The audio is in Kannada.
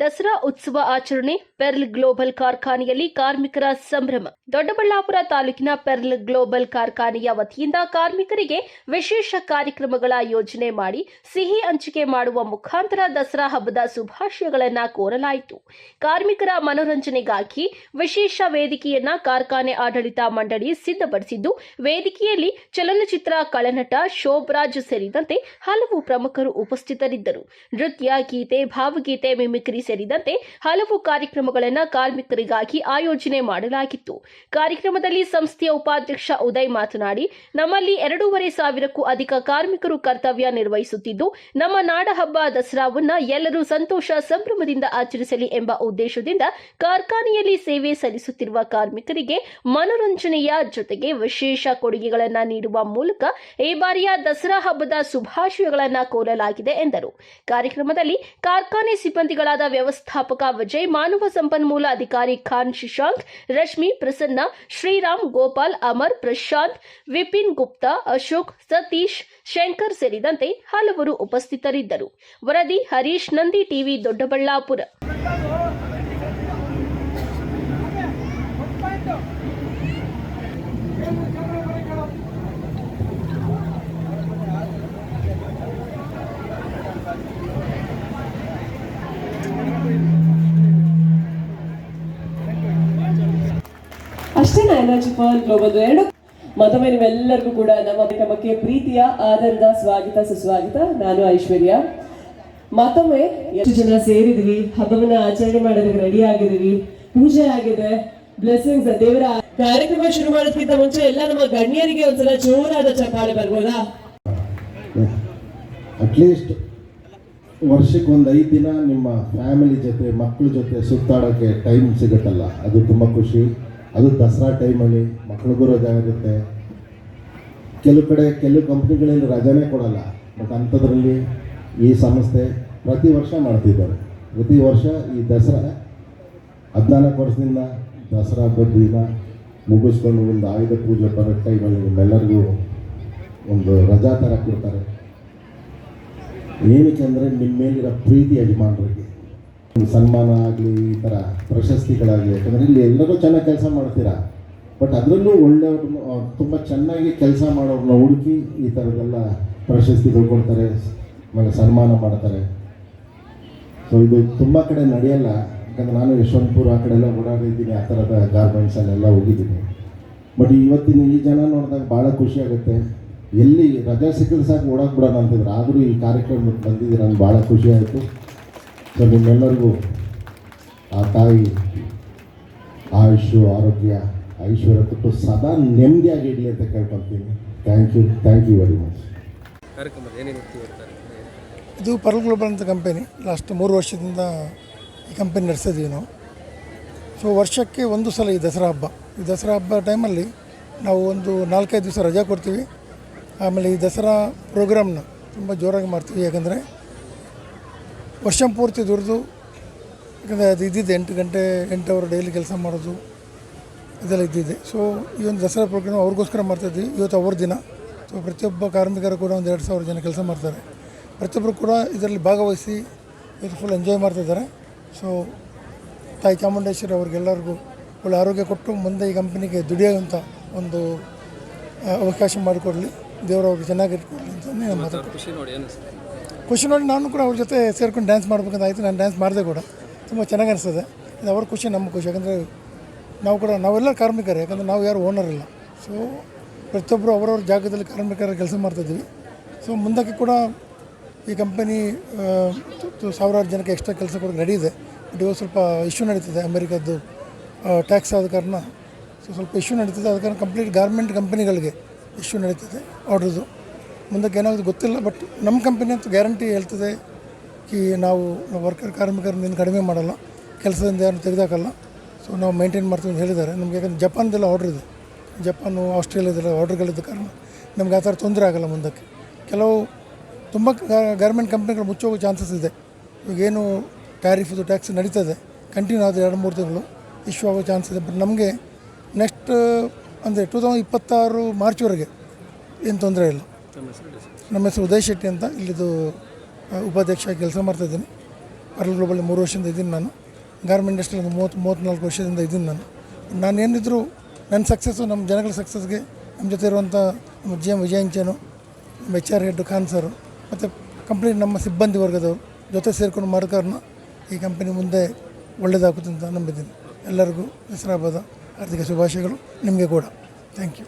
ದಸರಾ ಉತ್ಸವ ಆಚರಣೆ ಪೆರ್ಲ್ ಗ್ಲೋಬಲ್ ಕಾರ್ಖಾನೆಯಲ್ಲಿ ಕಾರ್ಮಿಕರ ಸಂಭ್ರಮ. ದೊಡ್ಡಬಳ್ಳಾಪುರ ತಾಲೂಕಿನ ಪೆರ್ಲ್ ಗ್ಲೋಬಲ್ ಕಾರ್ಖಾನೆಯ ವತಿಯಿಂದ ಕಾರ್ಮಿಕರಿಗೆ ವಿಶೇಷ ಕಾರ್ಯಕ್ರಮಗಳ ಯೋಜನೆ ಮಾಡಿ ಸಿಹಿ ಹಂಚಿಕೆ ಮಾಡುವ ಮುಖಾಂತರ ದಸರಾ ಹಬ್ಬದ ಶುಭಾಶಯಗಳನ್ನು ಕೋರಲಾಯಿತು. ಕಾರ್ಮಿಕರ ಮನೋರಂಜನೆಗಾಗಿ ವಿಶೇಷ ವೇದಿಕೆಯನ್ನ ಕಾರ್ಖಾನೆ ಆಡಳಿತ ಮಂಡಳಿ ಸಿದ್ಧಪಡಿಸಿದ್ದು, ವೇದಿಕೆಯಲ್ಲಿ ಚಲನಚಿತ್ರ, ಕಳನಟ, ಶೋಭರಾಜ್ ಸೇರಿದಂತೆ ಹಲವು ಪ್ರಮುಖರು ಉಪಸ್ಥಿತರಿದ್ದರು. ನೃತ್ಯ, ಗೀತೆ, ಭಾವಗೀತೆ, ಮಿಮಿಕ್ರಿ ಸೇರಿದಂತೆ ಹಲವು ಕಾರ್ಯಕ್ರಮಗಳನ್ನು ಕಾರ್ಮಿಕರಿಗಾಗಿ ಆಯೋಜನೆ ಮಾಡಲಾಗಿತ್ತು. ಕಾರ್ಯಕ್ರಮದಲ್ಲಿ ಸಂಸ್ಥೆಯ ಉಪಾಧ್ಯಕ್ಷ ಉದಯ್ ಮಾತನಾಡಿ, ನಮ್ಮಲ್ಲಿ ಎರಡೂವರೆ ಸಾವಿರಕ್ಕೂ ಅಧಿಕ ಕಾರ್ಮಿಕರು ಕರ್ತವ್ಯ ನಿರ್ವಹಿಸುತ್ತಿದ್ದು, ನಮ್ಮ ನಾಡಹಬ್ಬ ದಸರಾವನ್ನ ಎಲ್ಲರೂ ಸಂತೋಷ ಸಂಭ್ರಮದಿಂದ ಆಚರಿಸಲಿ ಎಂಬ ಉದ್ದೇಶದಿಂದ ಕಾರ್ಖಾನೆಯಲ್ಲಿ ಸೇವೆ ಸಲ್ಲಿಸುತ್ತಿರುವ ಕಾರ್ಮಿಕರಿಗೆ ಮನೋರಂಜನೆಯ ಜೊತೆಗೆ ವಿಶೇಷ ಕೊಡುಗೆಗಳನ್ನು ನೀಡುವ ಮೂಲಕ ಈ ಬಾರಿಯ ದಸರಾ ಹಬ್ಬದ ಶುಭಾಶಯಗಳನ್ನು ಕೋರಲಾಗಿದೆ ಎಂದರು. ಕಾರ್ಯಕ್ರಮದಲ್ಲಿ ಕಾರ್ಖಾನೆ ಸಿಬ್ಬಂದಿಗಳಾದ ವ್ಯವಸ್ಥಾಪಕ ವಿಜಯ್, ಮಾನವ ಸಂಪನ್ಮೂಲ ಅಧಿಕಾರಿ ಖಾನ್ ಶಿಶಾಂಕ್, ರಶ್ಮಿ ಪ್ರಸನ್ನ, ಶ್ರೀರಾಮ್ ಗೋಪಾಲ್, ಅಮರ್ ಪ್ರಶಾಂತ್, ವಿಪಿನ್ ಗುಪ್ತಾ, ಅಶೋಕ್, ಸತೀಶ್, ಶಂಕರ್ ಸೇರಿದಂತೆ ಹಲವರು ಉಪಸ್ಥಿತರಿದ್ದರು. ವರದಿ ಹರೀಶ್, ನಂದಿ ಟಿವಿ, ದೊಡ್ಡಬಳ್ಳಾಪುರ. ಅಷ್ಟೇನಾ ಎನರ್ಜಿ ಪರ್ ಗ್ಲೋಬಲ್ ಎರಡು. ಮತ್ತೊಮ್ಮೆ ನಿಮ್ಮೆಲ್ಲರಿಗೂ ಕೂಡ ನಮ್ಮ ಕ್ರಮಕ್ಕೆ ಪ್ರೀತಿಯ, ಆದರದ ಸ್ವಾಗತ, ಸುಸ್ವಾಗತ. ನಾನು ಐಶ್ವರ್ಯ. ಮತ್ತೊಮ್ಮೆ ಎಷ್ಟು ಜನ ಸೇರಿದ್ವಿ, ಹಬ್ಬವನ್ನ ಆಚರಣೆ ಮಾಡೋದಕ್ಕೆ ರೆಡಿ ಆಗಿದೀವಿ, ಪೂಜೆ ಆಗಿದೆ ಬ್ಲೆಸ್ಸಿಂಗ್ಸ್ ದೇವರ ಕಾರ್ಯಕ್ರಮ ಶುರು ಮಾಡೋದಕ್ಕಿಂತ ಮುಂಚೆ ಎಲ್ಲ ನಮ್ಮ ಗಣ್ಯರಿಗೆ ಒಂದ್ಸಲ ಜೋರಾದ ಚಪ್ಪಾಳೆ ಬರ್ಬೋದಾ? ಅಟ್ಲೀಸ್ಟ್ ವರ್ಷಕ್ಕೆ ಒಂದು ಐದು ದಿನ ನಿಮ್ಮ ಫ್ಯಾಮಿಲಿ ಜೊತೆ ಮಕ್ಕಳ ಜೊತೆ ಸುತ್ತಾಡೋಕ್ಕೆ ಟೈಮ್ ಸಿಗುತ್ತಲ್ಲ. ಅದು ತುಂಬ ಖುಷಿ. ಅದು ದಸರಾ ಟೈಮಲ್ಲಿ ಮಕ್ಳಿಗೂ ರಜಾ ಇರುತ್ತೆ. ಕೆಲವು ಕಡೆ, ಕೆಲವು ಕಂಪ್ನಿಗಳಲ್ಲಿ ರಜಾನೇ ಕೊಡಲ್ಲ. ಬಟ್ ಅಂಥದ್ರಲ್ಲಿ ಈ ಸಂಸ್ಥೆ ಪ್ರತಿ ವರ್ಷ ಮಾಡ್ತಿದ್ದಾರೆ. ಪ್ರತಿ ವರ್ಷ ಈ ದಸರಾ ಹದಿನಾಲ್ಕು ವರ್ಷದಿಂದ ದಸರಾ ಹಬ್ಬದ ದಿನ ಮುಗಿಸ್ಕೊಂಡು ಒಂದು ಆಯುಧ ಪೂಜೆ ಬರೋ ಟೈಮಲ್ಲಿ ನಿಮ್ಮೆಲ್ಲರಿಗೂ ಒಂದು ರಜಾ ಥರ ಕೊಡ್ತಾರೆ. ಏನಕ್ಕೆ ಅಂದರೆ ನಿಮ್ಮ ಮೇಲಿರೋ ಪ್ರೀತಿ ಯಜಮಾನರಿಗೆ. ಸನ್ಮಾನ ಆಗಲಿ, ಈ ಥರ ಪ್ರಶಸ್ತಿಗಳಾಗಲಿ, ಯಾಕಂದರೆ ಇಲ್ಲಿ ಎಲ್ಲರೂ ಚೆನ್ನಾಗಿ ಕೆಲಸ ಮಾಡ್ತೀರಾ? ಬಟ್ ಅದರಲ್ಲೂ ಒಳ್ಳೆಯವ್ರನ್ನ ತುಂಬ ಚೆನ್ನಾಗಿ ಕೆಲಸ ಮಾಡೋರನ್ನ ಹುಡುಕಿ ಈ ಥರದ್ದೆಲ್ಲ ಪ್ರಶಸ್ತಿಗಳು ಕೊಡ್ತಾರೆ ಆಮೇಲೆ ಸನ್ಮಾನ ಮಾಡ್ತಾರೆ. ಸೊ ಇದು ತುಂಬ ಕಡೆ ನಡೆಯಲ್ಲ, ಯಾಕಂದರೆ ನಾನು ಯಶವಂತಪುರ ಆ ಕಡೆ ಎಲ್ಲ ಓಡಾಡಿದ್ದೀನಿ ಆ ಥರದ ಗಾರ್ಮೆಂಟ್ಸಲ್ಲೆಲ್ಲ ಹೋಗಿದ್ದೀನಿ. ಬಟ್ ಇವತ್ತಿನ ಈ ಜನ ನೋಡಿದಾಗ ಭಾಳ ಖುಷಿ ಆಗುತ್ತೆ. ಎಲ್ಲಿ ರಜಾ ಸಿಕ್ಕಿದ್ರೆ ಸಾಕು ಓಡಾಕ್ ಬಿಡೋಣ ಅಂತಿದ್ರು. ಆದರೂ ಈ ಕಾರ್ಯಕ್ರಮಕ್ಕೆ ಬಂದಿದ್ದೀರ ನಾನು ಭಾಳ ಖುಷಿ ಆಯಿತು. ಸೊ ನಿಮ್ಮೆಲ್ಲರಿಗೂ ಆ ತಾಯಿ ಆಯುಷು ಆರೋಗ್ಯ ಐಶ್ವರ್ಯ ಕೊಟ್ಟು ಸದಾ ನೆಮ್ಮದಿಯಾಗಿಡಲಿ ಅಂತ ಕೇಳ್ಕೊತೀನಿ thank you thank you very much ಇದು ಪರ್ಲ್ ಗ್ಲೋಬಲ್ ಅಂತ ಕಂಪನಿ ಲಾಸ್ಟ್ ಮೂರು ವರ್ಷದಿಂದ ಈ ಕಂಪನಿ ನಡೆಸಿದ್ವಿ ನಾವು. ಸೊ ವರ್ಷಕ್ಕೆ ಒಂದು ಸಲ ಈ ದಸರಾ ಹಬ್ಬ. ಈ ದಸರಾ ಹಬ್ಬ ಟೈಮಲ್ಲಿ ನಾವು ಒಂದು ನಾಲ್ಕೈದು ದಿವಸ ರಜಾ ಕೊಡ್ತೀವಿ. ಆಮೇಲೆ ಈ ದಸರಾ ಪ್ರೋಗ್ರಾಮ್ನ ತುಂಬ ಜೋರಾಗಿ ಮಾಡ್ತೀವಿ. ಯಾಕಂದರೆ ವರ್ಷ ಪೂರ್ತಿ ದುಡಿದು ಯಾಕಂದರೆ ಅದು ಇದ್ದಿದ್ದೆ ಎಂಟು ಗಂಟೆ ಎಂಟು ಅವರ್ ಡೈಲಿ ಕೆಲಸ ಮಾಡೋದು, ಇದೆಲ್ಲ ಇದ್ದಿದೆ ಸೊ ಈ ಒಂದು ದಸರಾ ಪ್ರೋಗ್ರಾಮ್ ಅವ್ರಿಗೋಸ್ಕರ ಮಾಡ್ತಾಯಿದ್ವಿ ಇವತ್ತು ಅವ್ರ ದಿನ. ಸೊ ಪ್ರತಿಯೊಬ್ಬ ಕಾರ್ಮಿಕರು ಕೂಡ ಒಂದು ಎರಡು ಸಾವಿರ ಜನ ಕೆಲಸ ಮಾಡ್ತಾರೆ. ಪ್ರತಿಯೊಬ್ಬರು ಕೂಡ ಇದರಲ್ಲಿ ಭಾಗವಹಿಸಿ ಇದು ಫುಲ್ ಎಂಜಾಯ್ ಮಾಡ್ತಾಯಿದ್ದಾರೆ ಸೊ ತಾಯಿ ಚಾಮುಂಡೇಶ್ವರಿ ಅವ್ರಿಗೆಲ್ಲರಿಗೂ ಒಳ್ಳೆ ಆರೋಗ್ಯ ಕೊಟ್ಟು ಮುಂದೆ ಈ ಕಂಪ್ನಿಗೆ ದುಡಿಯೋಂಥ ಒಂದು ಅವಕಾಶ ಮಾಡಿಕೊಡಲಿ. ದೇವರು ಅವ್ರಿಗೆ ಚೆನ್ನಾಗಿ ಇಟ್ಕೊಳ್ಳಿ ಅಂತ ನಾನು ಮಾತಾಡ್ತೀನಿ ಖುಷಿ ನೋಡಿ ನಾನು ಕೂಡ ಅವ್ರ ಜೊತೆ ಸೇರ್ಕೊಂಡು ಡ್ಯಾನ್ಸ್ ಮಾಡ್ಬೇಕಂತ ಆಯಿತು. ನಾನು ಡ್ಯಾನ್ಸ್ ಮಾಡಿದೆ ಕೂಡ. ತುಂಬ ಚೆನ್ನಾಗಿ ಅನಿಸ್ತದೆ. ಇದು ಅವ್ರ ಖುಷಿ ನಮ್ಮ ಖುಷಿ ಯಾಕಂದರೆ ನಾವು ಕೂಡ, ನಾವೆಲ್ಲ ಕಾರ್ಮಿಕರೇ. ಯಾಕಂದರೆ ನಾವು ಯಾರು ಓನರ್ ಇಲ್ಲ. ಸೊ ಪ್ರತಿಯೊಬ್ಬರು ಅವರವ್ರ ಜಾಗದಲ್ಲಿ ಕಾರ್ಮಿಕರ ಕೆಲಸ ಮಾಡ್ತಾಯಿದ್ದೀವಿ ಸೊ ಮುಂದಕ್ಕೆ ಕೂಡ ಈ ಕಂಪನಿ ಸಾವಿರಾರು ಜನಕ್ಕೆ ಎಕ್ಸ್ಟ್ರಾ ಕೆಲಸ ಕೂಡ ನಡೆಯಿದೆ ಬಟ್ ಇವಾಗ ಸ್ವಲ್ಪ ಇಶ್ಯೂ ನಡೀತಿದೆ. ಅಮೆರಿಕದ್ದು ಟ್ಯಾಕ್ಸ್ ಆದ ಕಾರಣ. ಸೊ ಸ್ವಲ್ಪ ಇಶ್ಯೂ ನಡೀತಿದೆ. ಆದ ಕಾರಣ ಕಂಪ್ಲೀಟ್ ಗಾರ್ಮೆಂಟ್ ಕಂಪನಿಗಳಿಗೆ ಇಶ್ಯೂ ನಡೀತಿದೆ. ಆರ್ಡ್ರದು ಮುಂದಕ್ಕೆ ಏನಾಗುತ್ತೆ ಗೊತ್ತಿಲ್ಲ ಬಟ್ ನಮ್ಮ ಕಂಪನಿ ಅಂತೂ ಗ್ಯಾರಂಟಿ ಹೇಳ್ತದೆ ಕಿ ನಾವು ವರ್ಕರ್ ಕಾರ್ಮಿಕರನ್ನ ಕಡಿಮೆ ಮಾಡಲ್ಲ. ಕೆಲಸದಿಂದ ಏನು ತೆಗೆದಾಕಲ್ಲ. ಸೊ ನಾವು ಮೇಂಟೈನ್ ಮಾಡ್ತೀವಿ ಅಂತ ಹೇಳಿದ್ದಾರೆ. ನಮಗೆ ಯಾಕಂದ್ರೆ ಜಪಾನ್ದೆಲ್ಲ ಆರ್ಡ್ರ್ ಇದೆ. ಜಪಾನು ಆಸ್ಟ್ರೇಲಿಯಾದೆಲ್ಲ ಆರ್ಡ್ರ್ಗಳಿದ್ದ ಕಾರಣ ನಮ್ಗೆ ಆ ಥರ ತೊಂದರೆ ಆಗಲ್ಲ ಮುಂದಕ್ಕೆ. ಕೆಲವು ತುಂಬ ಗಾರ್ಮೆಂಟ್ ಕಂಪ್ನಿಗಳು ಮುಚ್ಚೋಗೋ ಚಾನ್ಸಸ್ ಇದೆ. ಈಗೇನು ಟ್ಯಾರಿಫ್ದು ಟ್ಯಾಕ್ಸ್ ನಡೀತದೆ. ಕಂಟಿನ್ಯೂ ಆದರೆ ಎರಡು, ಮೂರು ತಿಂಗಳು ಇಶ್ಯೂ ಆಗೋ ಚಾನ್ಸ್ ಇದೆ. ಬಟ್ ನಮಗೆ ನೆಕ್ಸ್ಟ್ ಅಂದರೆ ಟೂ ತೌಸಂಡ್ ಇಪ್ಪತ್ತಾರು ಮಾರ್ಚ್ವರೆಗೆ ಏನು ತೊಂದರೆ ಇಲ್ಲ. ನಮ್ಮ ಹೆಸರು ಉದಯ್ ಶೆಟ್ಟಿ ಅಂತ. ಇಲ್ಲಿದು ಉಪಾಧ್ಯಕ್ಷ ಕೆಲಸ ಮಾಡ್ತಾಯಿದ್ದೀನಿ ಪರ್ಲ್ ಗ್ಲೋಬಲ್ ಮೂರು ವರ್ಷದಿಂದ ಇದ್ದೀನಿ ನಾನು. ಗಾರ್ಮೆಂಟ್ ಇಂಡಸ್ಟ್ರಿಯಲ್ಲಿ ಒಂದು ಮೂವತ್ತು, ಮೂವತ್ತ್ನಾಲ್ಕು ವರ್ಷದಿಂದ ಇದ್ದೀನಿ ನಾನು. ನಾನು ಏನಿದ್ರು ನನ್ನ ಸಕ್ಸಸ್ಸು ನಮ್ಮ ಜನಗಳ ಸಕ್ಸಸ್ಗೆ ನಮ್ಮ ಜೊತೆ ಇರುವಂಥ ನಮ್ಮ ಜಿ ಎಂ ವಿಜಯಂಚನು ನಮ್ಮ H R head Khan sir ಮತ್ತು ಕಂಪ್ನಿ ನಮ್ಮ ಸಿಬ್ಬಂದಿ ವರ್ಗದವರು ಜೊತೆ ಸೇರಿಕೊಂಡು ಮಾರ್ಕರ್ನ ಈ ಕಂಪನಿ ಮುಂದೆ ಒಳ್ಳೆಯದಾಗುತ್ತೆ ಅಂತ ನಂಬಿದ್ದೀನಿ. ಎಲ್ಲರಿಗೂ ಹೆಸರಾಬಾದ ಆರ್ಥಿಕ ಶುಭಾಶಯಗಳು. ನಿಮಗೆ ಕೂಡ. Thank you